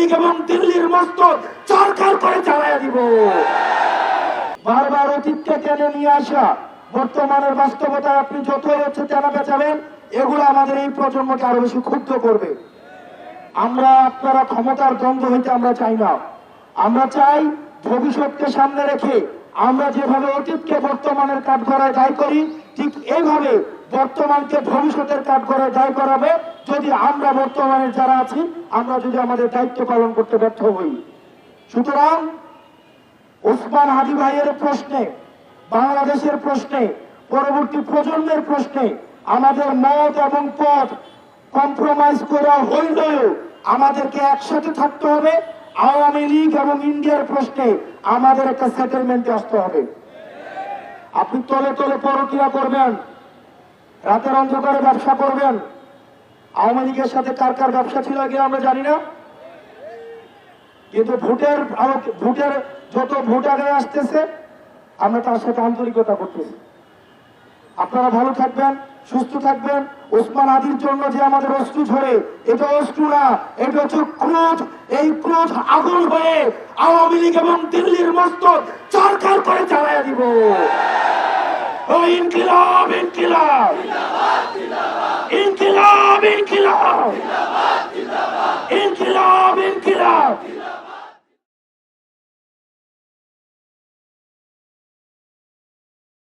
লীগ এবং দিল্লির মস্তক সরকার করে চালাইয়া দিব। বারবার অতীতকে টেনে নিয়ে আসা, বর্তমানের বাস্তবতায় আপনি যতই হচ্ছে তেনা বেচাবেন এগুলো আমাদের এই প্রজন্মকে আরও বেশি ক্ষুব্ধ করবে। আমরা আপনারা ক্ষমতার দ্বন্দ্ব হইতে আমরা চাই না। আমরা চাই ভবিষ্যৎকে সামনে রেখে আমরা যেভাবে অতীতকে বর্তমানের কাঠগড়ায় দায় করি, ঠিক এইভাবে বর্তমানকে ভবিষ্যতের কাঠ কাঠগড়ায় দায় করাবে। যদি আমরা বর্তমানে যারা আছি, আমরা যদি আমাদের দায়িত্ব পালন করতে ব্যর্থ হই। সুতরাং ওসমান হাদি ভাইয়ের প্রশ্নে, বাংলাদেশের প্রশ্নে, পরবর্তী প্রজন্মের প্রশ্নে আমাদের মত এবং পথ কম্প্রোমাইজ করা হইলেও আমাদেরকে একসাথে থাকতে হবে। আওয়ামী লীগ এবং ইন্ডিয়ার প্রশ্নে আমাদের একটা সেটেলমেন্টে আসতে হবে। আপনি তলে তলে পরকিয়া করবেন, রাতের অন্ধকারে ব্যবসা করবেন। আওয়ামী লীগের সাথে কার কার ব্যবসা ছিল আগে আমরা জানি না। কিন্তু ভোটের ভোটের যত ভোট আগে আসতেছে, আমরা তার সাথে আন্তরিকতা করতেছি। আপনারা ভালো থাকবেন। সুস্থ থাকবেন। ওসমান আদির জন্য যে আমাদের অস্ত্র ঝরে, এটা অস্ত্র না, এটা হচ্ছে ক্রোধ। এই ক্রোধ আগুন হয়ে আওয়ামী লীগ এবং দিল্লির মস্ত সরকার করে চালায় দিব। ওই ইনকিলাব ইনকিলাব। ইনকিলাব ইনকিলাব। ইনকিলাব ইনকিলাব।